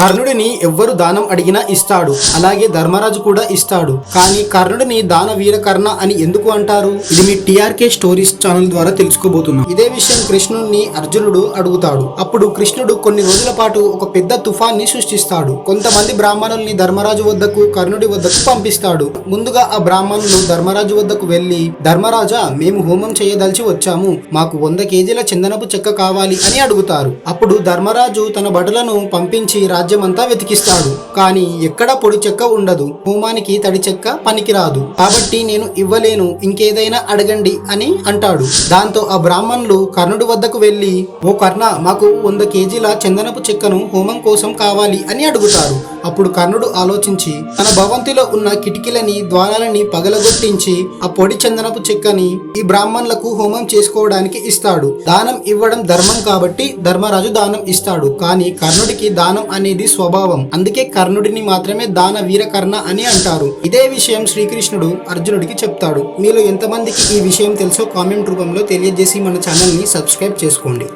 కర్ణుడిని ఎవ్వరు దానం అడిగినా ఇస్తాడు. అలాగే ధర్మరాజు కూడా ఇస్తాడు. కానీ కర్ణుడిని దాన వీర కర్ణ అని ఎందుకు అంటారు? ఇది మీ టిఆర్కే స్టోరీస్ ఛానల్ ద్వారా తెలుసుకోబోతున్నాం. ఇదే విషయం కృష్ణుడిని అర్జునుడు అడుగుతాడు. అప్పుడు కృష్ణుడు కొన్ని రోజుల పాటు ఒక పెద్ద తుఫాన్ని సృష్టిస్తాడు. కొంతమంది బ్రాహ్మణుల్ని ధర్మరాజు వద్దకు కర్ణుడి వద్దకు పంపిస్తాడు. ముందుగా ఆ బ్రాహ్మణులు ధర్మరాజు వద్దకు వెళ్ళి ధర్మరాజా మేము హోమం చేయదలిచి వచ్చాము. మాకు వంద కేజీల చందనపు చెక్క కావాలి అని అడుగుతారు. అప్పుడు ధర్మరాజు తన భటులను పంపించి రాజ్యమంతా వెతికిస్తాడు. కానీ ఎక్కడా పొడి చెక్క ఉండదు. హోమానికి తడి చెక్క పనికిరాదు. కాబట్టి నేను ఇవ్వలేను. ఇంకేదైనా అడగండి అని అంటాడు. దాంతో ఆ బ్రాహ్మణులు కర్ణుడి వద్దకు వెళ్ళి ఓ కర్ణ మాకు వంద కేజీల చందనపు చెక్కను హోమం కోసం కావాలి అని అడుగుతారు. అప్పుడు కర్ణుడు ఆలోచించి తన భవంతిలో ఉన్న కిటికీలని ద్వారాలని పగలగొట్టించి ఆ పొడి చందనపు చెక్కని ఈ బ్రాహ్మణులకు హోమం చేసుకోవడానికి ఇస్తాడు. దానం ఇవ్వడం ధర్మం కాబట్టి ధర్మరాజు దానం ఇస్తాడు. కానీ కర్ణుడికి దానం అనేది స్వభావం. అందుకే కర్ణుడిని మాత్రమే దాన వీరకర్ణ అని అంటారు. ఇదే విషయం శ్రీకృష్ణుడు అర్జునుడికి చెప్తాడు. మీలో ఎంతమందికి ఈ విషయం తెలుసో కామెంట్ రూపంలో తెలియజేసి మన ఛానల్ని సబ్స్క్రైబ్ చేసుకోండి.